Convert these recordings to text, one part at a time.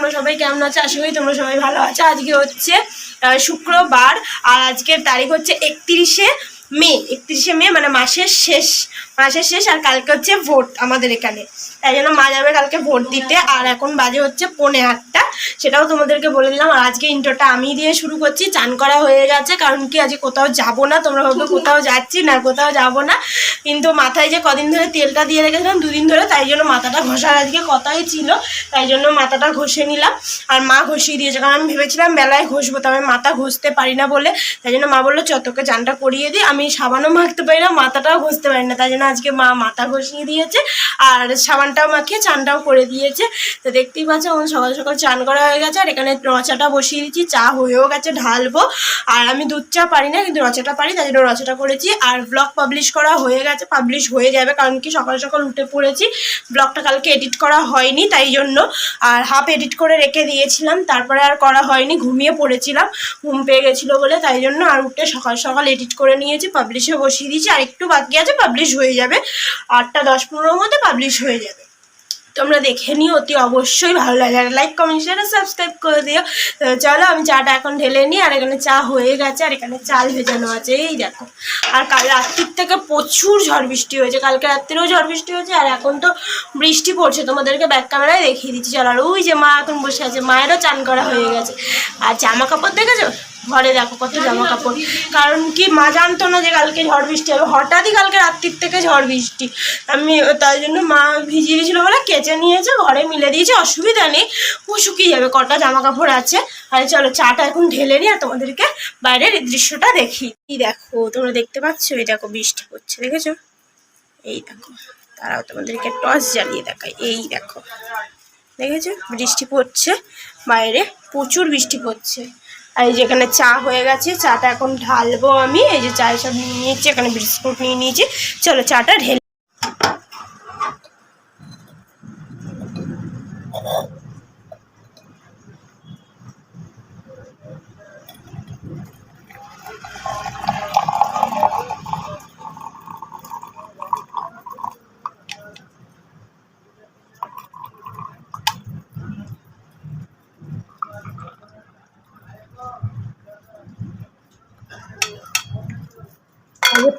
তোমরা সবাই কেমন আছো? আশা করি তোমরা সবাই ভালো আছো। আজকে হচ্ছে শুক্রবার, আর আজকের তারিখ হচ্ছে একত্রিশে মে। একত্রিশে মে মানে মাসের শেষ মাসের শেষ আর কালকে হচ্ছে ভোট আমাদের এখানে। তাই জন্য মা যাবে কালকে ভোট দিতে। আর এখন বাজে হচ্ছে পৌনে আটটা। সেটাও তোমাদেরকে বলে দিলাম। আর আজকে ইন্টোটা আমি দিয়ে শুরু করছি। চান করা হয়ে গেছে। কারণ কি, আজকে কোথাও যাব না। তোমরা ভাববে কোথাও যাচ্ছি না, কোথাও যাব না। কিন্তু মাথায় যে কদিন ধরে তেলটা দিয়ে রেখেছিলাম, দুদিন ধরে তাই জন্য মাথাটা ঘষার আজকে কথাই ছিল। তাই জন্য মাথাটা ঘষে নিলাম। আর মা ঘষিয়ে দিয়েছে। কারণ আমি ভেবেছিলাম বেলায় ঘষবো, তবে মাথা ঘষতে পারি না বলে। তাই জন্য মা বলল, চ, তোকে চানটা করিয়ে দিই। আমি সাবানও মাখতে পারি না, মাথাটাও ঘষতে পারি না। তাই জন্য আজকে মা মাথা ঘষিয়ে দিয়েছে আর সাবানটাও মাখিয়ে চানটাও করে দিয়েছে। তো দেখতেই পাচ্ছ আমার সকাল সকাল চান করা হয়ে গেছে, আর এখানে রচাটা বসিয়ে দিচ্ছি, চা হয়েও গেছে, ঢালবো। আর আমি দুধ চা পারি না, কিন্তু রচাটা পারি, তাই জন্য রচাটা করেছি। আর ব্লগ পাবলিশ করা হয়ে গেছে পাবলিশ হয়ে যাবে, কারণ কি সকাল সকাল উঠে পড়েছি ব্লগটা কালকে এডিট করা হয়নি, তাই জন্য। আর হাফ এডিট করে রেখে দিয়েছিলাম, তারপরে আর করা হয়নি, ঘুমিয়ে পড়েছিলাম, ঘুম পেয়ে গেছিল বলে, তাই জন্য আর উঠে সকাল সকাল এডিট করে নিয়েছি পাবলিশে বসিয়ে দিয়েছি, আর একটু বাকি আছে পাবলিশ হয়ে যাবে। আটটা দশ পনেরোর মধ্যে পাবলিশ হয়ে যাবে। তোমরা দেখে নিও, অতি অবশ্যই ভালো লাগে। আর লাইক কমেন্ট শেয়ার সাবস্ক্রাইব করে দিও। চলো, আমি চাটা এখন ঢেলে নিই, আর এখানে চা হয়ে গেছে, আর এখানে চাল ভেজানো আছে, এই দেখো। আর কাল রাত্রির থেকে প্রচুর ঝড় বৃষ্টি হয়েছে। কালকে রাত্রেও ঝড় বৃষ্টি হয়েছে, আর এখন তো বৃষ্টি পড়ছে। তোমাদেরকে ব্যাক ক্যামেরায় দেখিয়ে দিচ্ছি। চলো, আর ওই যে মা এখন বসে আছে, মায়েরও চান করা হয়ে গেছে। আর জামা কাপড় দেখেছ? ঘরে দেখো কত জামা কাপড় কারণ কি, মা জানতো না যে কালকে ঝড় বৃষ্টি হবে। হঠাৎই কালকে রাত্রির থেকে ঝড় বৃষ্টি। আমি তাই জন্য মা ভিজিয়ে দিয়েছিল বলে কেচে নিয়েছে, ঘরে মিলে দিয়েছে, অসুবিধা নেই। ও শুকিয়ে যাবে, কটা জামা কাপড় আছে। আর চলো, চাটা এখন ঢেলে নিই আর তোমাদেরকে বাইরের দৃশ্যটা দেখি। দেখো, তোমরা দেখতে পাচ্ছ? এই দেখো, বৃষ্টি পড়ছে, দেখেছ? এই দেখো, তারাও তোমাদেরকে টর্চ জ্বালিয়ে দেখায়। এই দেখো, দেখেছ? বৃষ্টি পড়ছে, বাইরে প্রচুর বৃষ্টি পড়ছে। আর এই যে এখানে চা হয়ে গেছে, চাটা এখন ঢালবো আমি। এই যে চা সব নিয়ে নিয়েছি, এখানে বিস্কুট নিয়ে নিয়েছি। চলো চাটা ঢেলে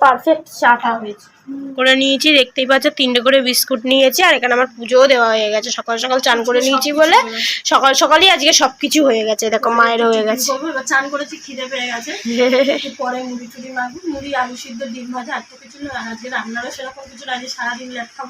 পারফেক্ট চাটা হয়েছে। করে নিয়েছি দেখতেই পাচ্ছ তিনটে করে বিস্কুট নিয়েছি আর এখানে আমার পুজোও দেওয়া হয়ে গেছে। সকাল সকাল চান করে নিয়েছি বলে সকাল সকালই আজকে সবকিছু হয়ে গেছে দেখো মায়ের হয়ে গেছে। চান করেছি খিদে পেয়ে গেছে। পরে মুড়ি টুড়ি মাখবো। মুড়ি আলু সিদ্ধ ডিম ভাজা আর তো কিছু আজকে রান্নারও সেরকম কিছু আজকে সারাদিন লেট খাব।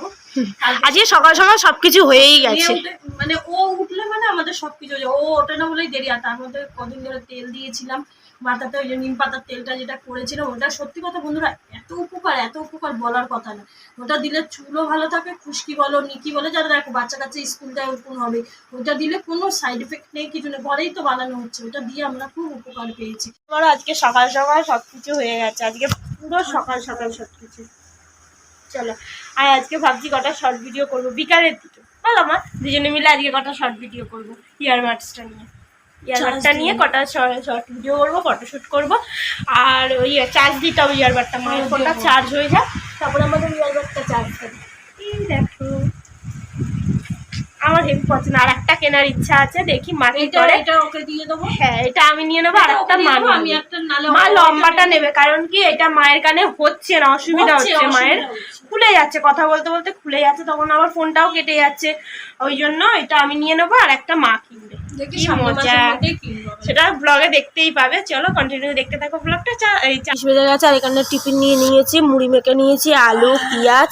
আজকে সকাল সকাল সবকিছু হয়েই গেছে। মানে ও উঠলে মানে আমাদের সবকিছু হয়ে যায়। ও ওঠে না বলেই দেরি। আর তার মধ্যে কদিন ধরে তেল দিয়েছিলাম। মাথাতে ওই যে নিম পাতার তেলটা যেটা করেছিলাম, ওটা সত্যি কথা বন্ধুরা, এত উপকার এত উপকার বলার কথা না। ওটা দিলে চুলও ভালো থাকে, খুশকি বলো, নিকি বলো, যারা দেখো বাচ্চা কাচ্চা স্কুল যায় ওরকম হবে। ওটা দিলে কোনো সাইড এফেক্ট নেই, কিছু নেই ঘরেই তো বানানো হচ্ছে। ওটা দিয়ে আমরা খুব উপকার পেয়েছি। আমার আজকে সকাল সকাল সব কিছু হয়ে গেছে। আজকে পুরো সকাল সকাল সব কিছু চলো, আর আজকে ভাবছি কটা শর্ট ভিডিও করব। বিকালের দিকে। বলো মা, দুজনে মিলে আজকে কটা শর্ট ভিডিও করব? ইয়ারবাডসটা নিয়ে। ইয়ারবাডটা নিয়ে কটা শর্ট ভিডিও করব ফটোশ্যুট করব। আর ওই চার্জ দিতে হবে ইয়ারবাডটা মায়ের ফোনটা চার্জ হয়ে যায় তারপরে আমাদের ইয়ারবাডটা চার্জ এই দেখো। আমার হেভি পছন্দ। আর একটা কেনার ইচ্ছা আছে দেখি মা করে। এটা ওকে দিয়ে দেবো। হ্যাঁ এটা আমি নিয়ে নেব আর একটা মা আমি। একটা নালে লম্বাটা নেবে। কারণ কি এটা মায়ের কানে হচ্ছে না অসুবিধা হচ্ছে, মায়ের। খুলে যাচ্ছে কথা বলতে বলতে খুলে যাচ্ছে তখন আমার ফোনটাও কেটে যাচ্ছে। ওই জন্য এটা আমি নিয়ে নেব আর একটা মা কিনবে। সেটা ব্লগে দেখতেই পাবে। চলো কন্টিনিউ দেখতে থাকো ব্লগটা চা এই চাষ বেজে গেছে আর এখানে টিফিন নিয়ে নিয়েছি মুড়ি মেখে নিয়েছি আলু পেঁয়াজ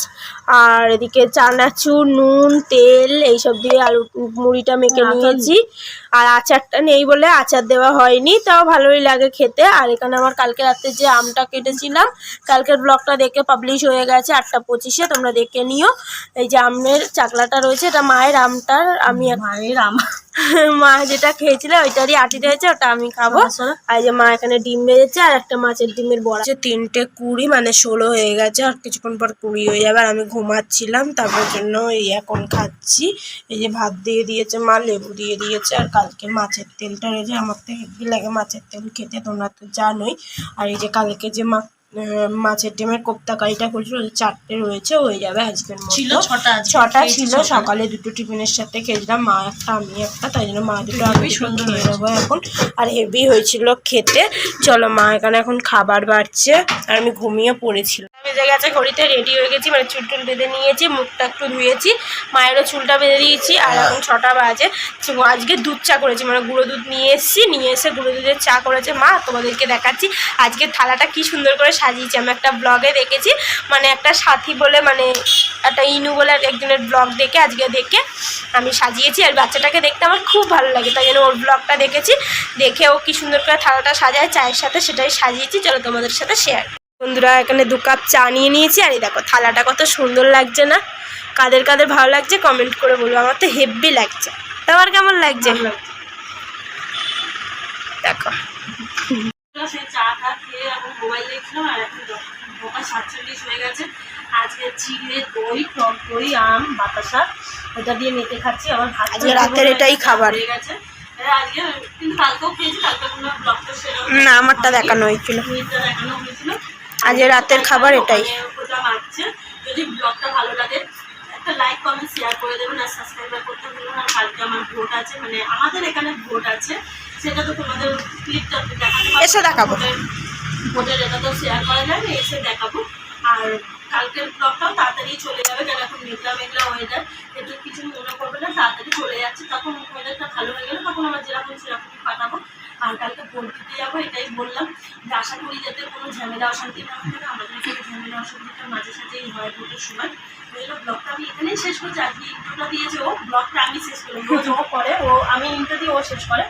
আর এদিকে চানাচুর নুন তেল এইসব দিয়ে আলু মুড়িটা মেখে আচার নিয়েছি। আর আচারটা নেই বলে আচার দেওয়া হয়নি তাও ভালোই লাগে খেতে। আর এখানে আমার কালকে রাতে যে আমটা কেটেছিলাম কালকের ব্লগটা দেখে পাবলিশ হয়ে গেছে আটটা পঁচিশে তোমরা দেখে নিও। এই যে আমের চাকলাটা রয়েছে এটা মায়ের আমটার আমি মায়ের আমার মা যেটা খেয়েছিল ওইটারই আটি রয়েছে ওটা আমি খাব। আর এই যে মা এখানে ডিম বেজেছে আর একটা মাছের ডিমের বড়া। হচ্ছে তিনটে কুড়ি মানে ষোলো হয়ে গেছে আর কিছুক্ষণ পর কুড়ি হয়ে যাবে আর আমি ঘুমাচ্ছিলাম তারপর জন্য এই এখন খাচ্ছি। এই যে ভাত দিয়ে দিয়েছে মা লেবু দিয়ে দিয়েছে আর কালকে মাছের তেলটা রয়েছে। আমার তো হেভি লাগে মাছের তেল খেতে তোমরা তো জানোই। আর এই যে কালকে যে মা মাছের ডিমের কোপ্তা কারিটা করেছিল চারটে রয়েছে হয়ে যাবে আজকের ছিল ছটা ছটা ছিল সকালে। দুটো টিফিনের সাথে খেয়েছিলাম মা একটা আমি একটা তাই জন্য মা দুটো আমি সুন্দর হয়ে যাব এখন। আর হেভি হয়েছিল খেতে। চলো মা এখানে এখন খাবার বাড়ছে আর আমি ঘুমিয়ে পড়েছিলাম। বেজে গেছে ঘড়িতে রেডি হয়ে গেছি মানে চুল টুল বেঁধে নিয়েছি মুখটা একটু ধুয়েছি। মায়েরও চুলটা বেঁধে দিয়েছি আর এখন ছটা বাজে। আজকে দুধ চা করেছি মানে গুঁড়ো দুধ নিয়ে এসেছি নিয়ে এসে গুঁড়ো দুধের চা করেছে মা তোমাদেরকে দেখাচ্ছি। আজকে থালাটা কি সুন্দর করে সাজিয়েছি। আমি একটা ব্লগে দেখেছি মানে একটা সাথী বলে মানে একটা ইনু বলে একজনের ব্লগ দেখে আজকে দেখে আমি সাজিয়েছি। আর বাচ্চাটাকে দেখতে আমার খুব ভালো লাগে তাই জন্য ওর ব্লগটা দেখেছি। দেখে ও কি সুন্দর করে থালাটা সাজায় চায়ের সাথে সেটাই সাজিয়েছি। চলো তোমাদের সাথে শেয়ার বন্ধুরা এখানে দু কাপ চা নিয়ে নিয়েছি। আর এই দেখো থালাটা কত সুন্দর লাগছে না? কাদের কাদের ভালো লাগছে কমেন্ট করে বলব আমার তো হেভি লাগছে। তোমার কেমন লাগছে? দেখো। চা টা খেয়ে এখন মোবাইল সাতচল্লিশ হয়ে গেছে। আজকে চিড়ে দই টক দই আম বাতাসা ওটা দিয়ে মেখে খাচ্ছি। আবার ভাত আজকে রাতের এটাই খাবার। হয়ে গেছে। আজকে কিন্তু কালকেও খেয়েছি কালকে কোনো ডক্টর সেরকম না আমারটা দেখানো হয়েছিল। দেখানো হয়েছিল। আজকে রাতের খাবার এটাই। যদি ব্লগটা ভালো লাগে একটা লাইক কমেন্ট শেয়ার করে দেবেন আর সাবস্ক্রাইব করতে ভুলবেন না। কালকে আমার ভোট আছে মানে আমাদের এখানে ভোট আছে। সেটা তো তোমাদের ক্লিপটা দেখাতে এসে দেখাবো। ভোটের এটা তো শেয়ার করা যায় এসে দেখাবো। আর কালকের ব্লগটাও তাড়াতাড়ি চলে যাবে, কারণ এখন মেঘলা মেঘলা ওয়েদার একটু কিছু মনে করবে না, তাড়াতাড়ি চলে যাচ্ছে। তখন ওয়েদারটা ভালো হয়ে গেলে তখন আমার যেরকম সেরকমই পাঠাবো। আর কালকে দিতে যাব, এটাই বললাম। যে আশা করি যাতে কোনো ঝামেলা, অশান্তি না হয় না আমাদের এখানে ঝামেলা, অশান্তিটা মাঝে সাঝেই হয় ভোটের সময়। ব্লগটা আমি এখানেই শেষ করছি। আজকে ইন্ট্রোটা দিয়েছে ও ব্লগটা আমি শেষ করলাম। ও করে, ও, আমি ইন্ট্রো দিয়ে ও শেষ করে।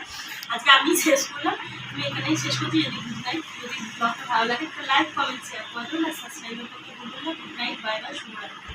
আজকে আমি শেষ করলাম। আমি এখানেই শেষ করছি, যদি নাইট যদি ব্লগটা ভালো লাগে তো লাইক কমেন্ট শেয়ার করবেন আর সাবস্ক্রাইব করতে ভুলবেন না গুড নাইট বাই বাই শুভ রাত্রি